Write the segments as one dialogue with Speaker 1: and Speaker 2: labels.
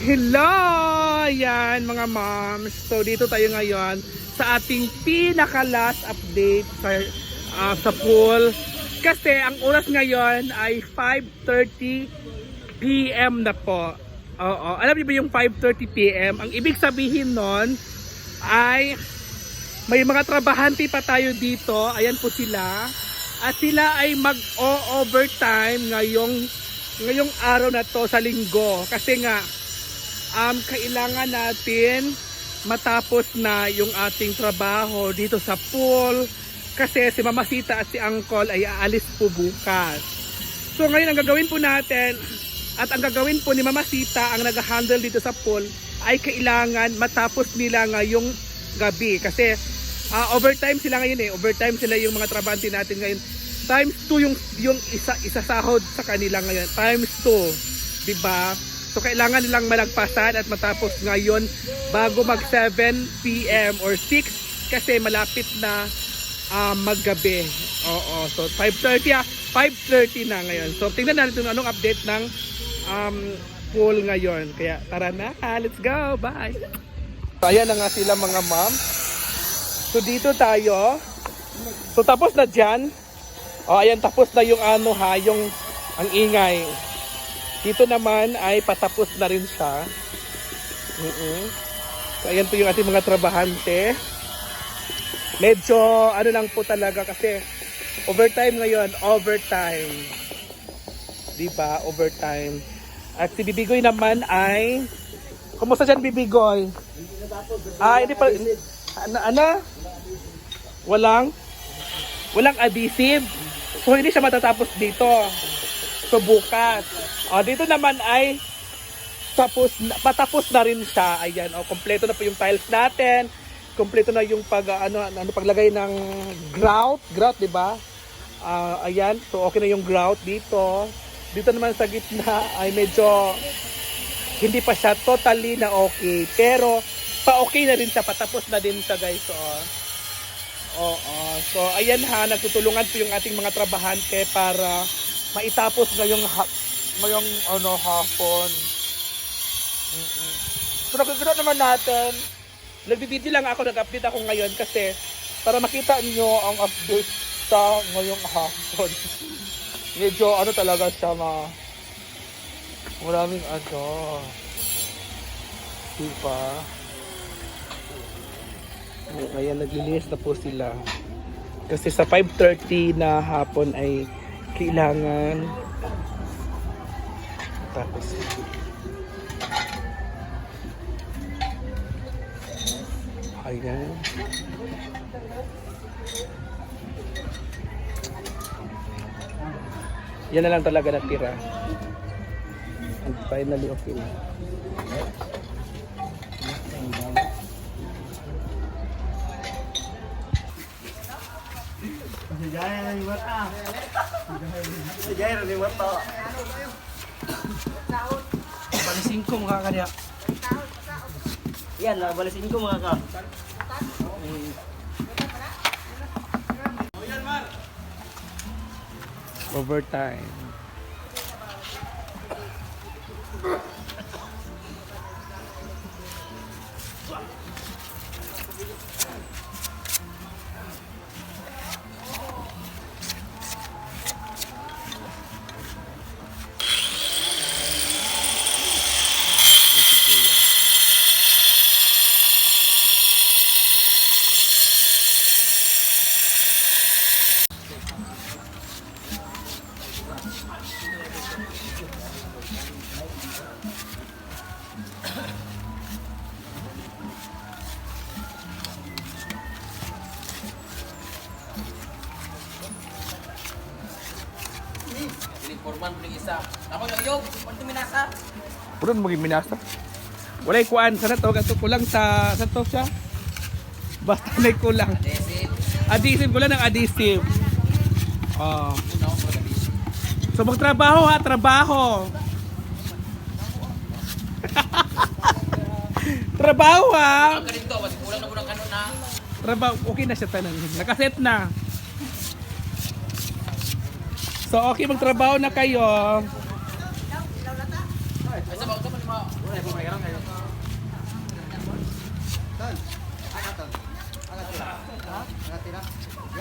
Speaker 1: Hello! Yan mga moms. So dito tayo ngayon sa ating pinaka-last update sa, ah, sa pool. Kasi ang oras ngayon ay 5.30 p.m. na po. Oo. Alam niyo ba yung 5.30 p.m.? Ang ibig sabihin nun ay may mga trabahante pa tayo dito. Ayan po sila. At sila ay mag-o-overtime ngayong ngayong araw na to sa linggo. Kasi nga, um, kailangan natin matapos na yung ating trabaho dito sa pool. Kasi si Mama Sita at si Uncle ay aalis po bukas. So ngayon ang gagawin po natin at ang gagawin po ni Mama Sita ang nag-handle dito sa pool ay kailangan matapos nila ngayong gabi. Kasi ah, overtime sila ngayon eh. Overtime sila yung mga trabante natin ngayon. Times 2 yung, yung isa, isa sahod sa kanila ngayon. Times 2. 'di ba? So kailangan nilang malagpasan at matapos ngayon bago mag 7 p.m. or 6 kasi malapit na ah, maggabi. Oo, so 5.30 ah, 5.30 na ngayon. So tingnan natin anong update ng um, pool ngayon. Kaya tara na, let's go, bye! So ayan na nga sila mga ma'am. So dito tayo. So tapos na dyan. O ayan, tapos na yung ano ha, yung ang ingay. Dito naman ay patapos na rin siya. mm So ayan po yung ating mga trabahante. Medyo ano lang po talaga kasi overtime ngayon, overtime. 'Di ba? Overtime. At si Bibigoy naman ay Kumusta dyan Bibigoy? Ah, hindi pa ano, ano? Walang walang adhesive. So hindi siya matatapos dito. So bukas. O dito naman ay tapos na- patapos na rin siya. Ayan, o kompleto na po yung tiles natin. Kompleto na yung pag ano ano paglagay ng grout, grout, 'di ba? Ah, ayan, so okay na yung grout dito. Dito naman sa gitna ay medyo hindi pa siya totally na okay. Pero pa okay na rin siya, patapos na din siya guys. So, Oo. So, ayan ha, nagtutulungan po yung ating mga trabahante para maitapos ngayong, ha- ngayong ano, hapon. Mm-mm. So, nagkaganoon naman natin. Nagbibideo lang ako, nag-update ako ngayon kasi para makita nyo ang update sa ngayong hapon. Medyo ano talaga siya ma... Maraming ano... Diba? Ngayon naglilinis na po sila. Kasi sa 5.30 na hapon ay kailangan tapos ayan yan na lang talaga natira and finally okay na
Speaker 2: Jaya ni mata. Jaya ni mata.
Speaker 1: Balising ko mga kanya
Speaker 2: Yan, balasin ko mga ka.
Speaker 1: overtime
Speaker 3: Informan po isa. Ako yung yung, pag minasa.
Speaker 1: Puro maging minasa. Walay kuan sana to gato kulang sa sa to siya. Basta may kulang.
Speaker 3: Desi,
Speaker 1: Adhesive kulang ng adhesive. Oh. So magtrabaho ha, trabaho. trabaho ha.
Speaker 3: Na na.
Speaker 1: Trabaho, okay na siya tanan. Nakaset na. So okay, magtrabaho na kayo.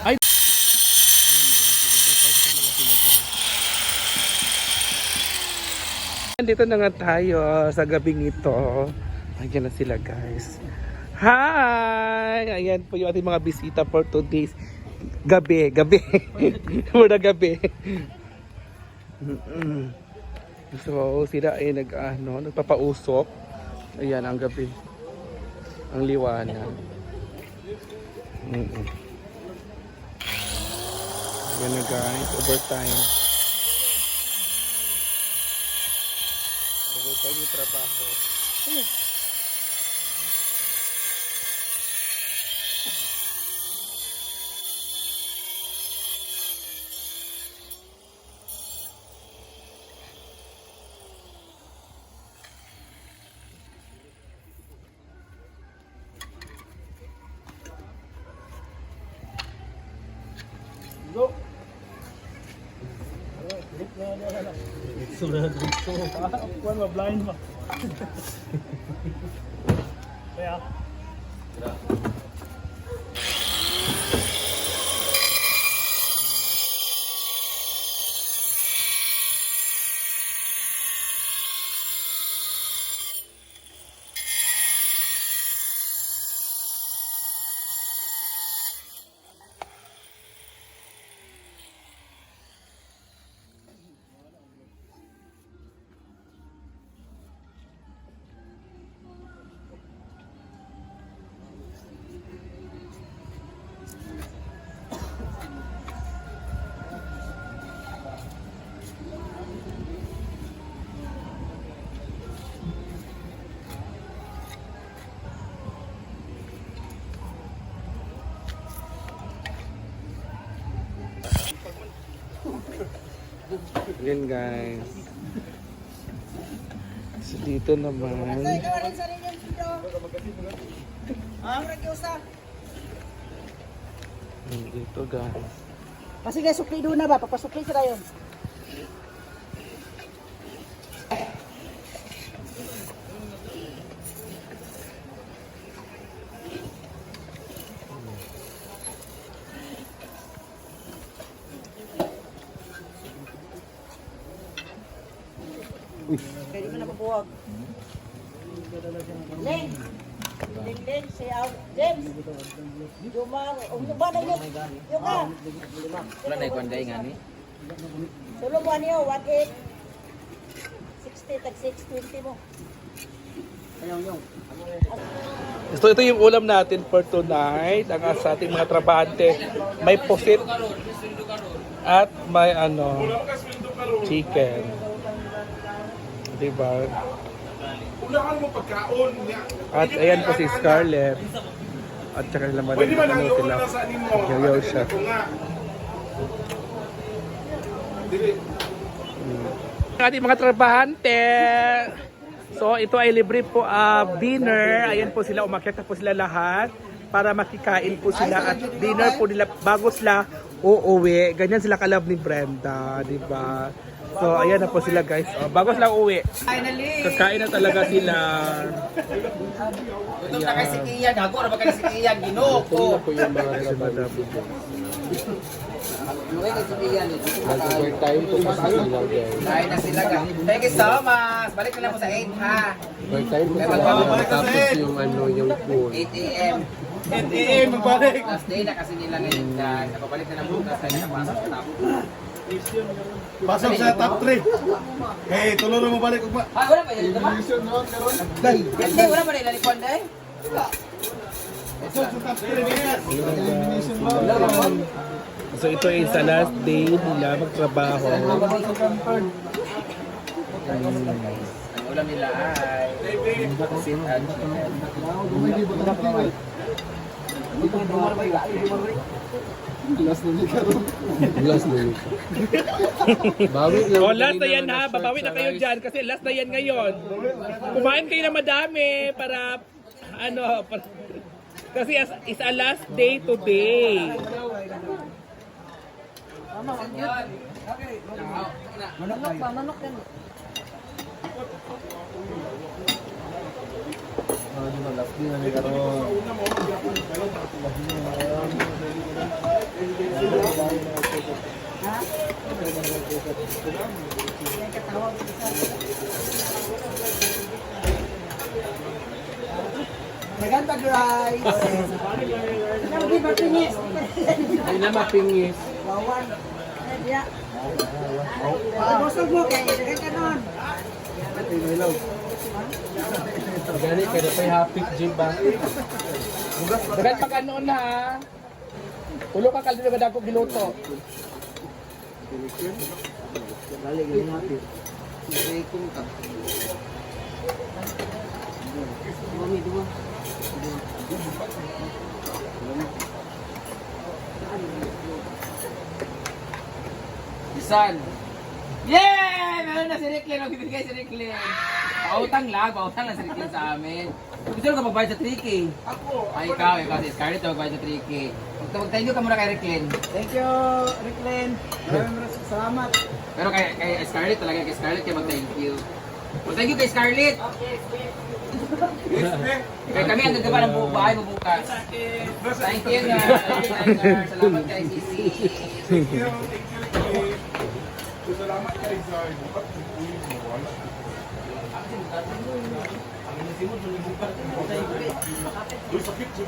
Speaker 3: Ay!
Speaker 1: Nandito na nga tayo sa gabing ito. Ayan na sila guys. Hi! Ayan po yung ating mga bisita for today's gabi. Gabi. Muna gabi. So, sila ay nag, ano, nagpapausok. Ayan ang gabi. Ang liwanag. Mm-mm. Ayan na guys, overtime. Overtime yung trabaho.
Speaker 2: Kuan mo blind mo. Kaya
Speaker 1: Ayan guys. So dito naman. Dito guys.
Speaker 4: Kasi guys, sukli doon na ba? Papasukli sila yun. Pwede mo na mabuwag. Ling! Ling, Ling, si Al, James! Jumar, um, ba na yun? Yung ka!
Speaker 3: Wala na ikon day nga ni.
Speaker 4: Tulo mo niyo, 1.8. 60, tag 620 mo.
Speaker 1: So ito yung ulam natin for tonight. Ang sa ating mga trabahante. May pusit at may ano chicken. Diba? At ayan po si Scarlett. At saka nila madam ano sila. Yo-yo siya. Ang ating mga trabahante. So ito ay libre po ah, dinner. Ayan po sila, umakyat na po sila lahat para makikain po sila at dinner po nila bago sila uuwi. Ganyan sila kalab ni Brenda, di ba? So ayan na po sila guys. Oh, bago sila uuwi. Kakain na talaga sila.
Speaker 3: Gutom na kay si Kian, gago na ba kay si Kian ginoko.
Speaker 1: po yung mga
Speaker 3: kay si Kian.
Speaker 1: Nag-overtime po kasi sila guys.
Speaker 3: Kain na sila ga. Thank you so much. Balik na lang po sa 8 ha.
Speaker 1: Overtime po sila. Tapos yung ano, yung food.
Speaker 3: 8 a.m.
Speaker 2: 8 AM magbalik.
Speaker 3: Last day na kasi nila ngayon guys. Napabalik na lang bukas tayo nakapasok sa tapo.
Speaker 2: Pasok sa top 3. Hey, tulo mo balik ugma.
Speaker 3: Ah, wala pa yun, diba? Hindi, wala pa rin lalikuan day.
Speaker 2: Pasok sa top 3 bigas. Elimination round.
Speaker 1: So ito ay sa last day nila magtrabaho.
Speaker 3: Ang ulam nila ay sit and
Speaker 5: Glass na yun. Bawi lang.
Speaker 1: O last na yan ha, babawi na kayo dyan kasi last na yan ngayon. Kumain kayo na madami para ano, para, kasi as, is a last day today.
Speaker 4: Manok ba? Manok yan
Speaker 5: malaki na nagkaroon.
Speaker 4: Ha?
Speaker 3: Nagkatawag Nagantag rice.
Speaker 4: Nang di mapingis.
Speaker 5: Ay na mapingis.
Speaker 4: Wawan. Ya. Busog mo kay nagkatanon. Ay, ilaw.
Speaker 5: Gani kay na pay happy jig ba?
Speaker 1: Dagan pag ano na ha. Ulo ka kaldo na dako giluto.
Speaker 5: Dali gani happy.
Speaker 3: Isan. Yeah! Meron na si Ricklin. Magbibigay si Ricklin. Pautang lang. Pautang lang si Ricklin sa amin. Gusto mo ka magbayad sa 3K? Ako. Ay, ikaw. Ikaw si Scarlett magbayad sa 3K. Mag- Mag-thank you ka muna kay Ricklin.
Speaker 6: Thank you, Ricklin. Maraming maraming salamat.
Speaker 3: Pero kay, kay Scarlett talaga. Kay Scarlett kaya mag-thank you. Mag-thank you kay Scarlett. Kaya kami ang gagawa ng bu- bahay mo bukas. Thank you, nga. Thank you. Salamat kay Sisi.
Speaker 2: Salamat kay Zay. Bukat ng ulit mo. Wala. Doon sa picture.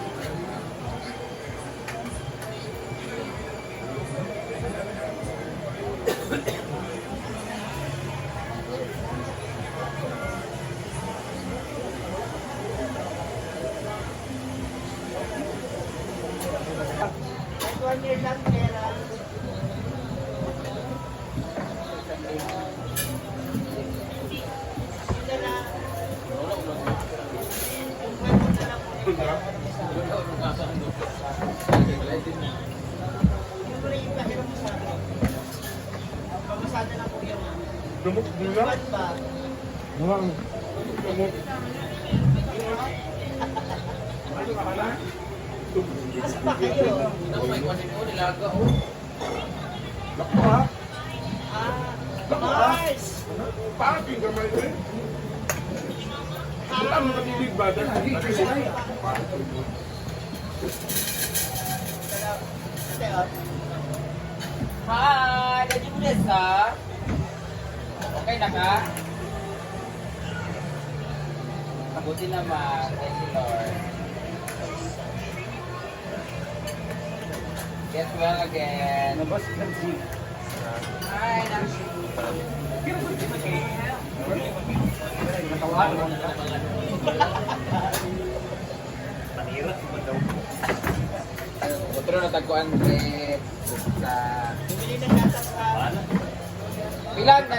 Speaker 2: Lumok mula.
Speaker 3: Ano may kwan dito? Nilaga, oh.
Speaker 2: Lako ha. Lako ha. Parang ko mo natilig ba?
Speaker 3: Hi! Lagi mo Lesa? Okay na ka? Mabuti naman. Thank you, Lord. Get well again.
Speaker 6: Nabas ka G.
Speaker 3: Hi, Nashi. Otro na tagkuan sa... Pilang na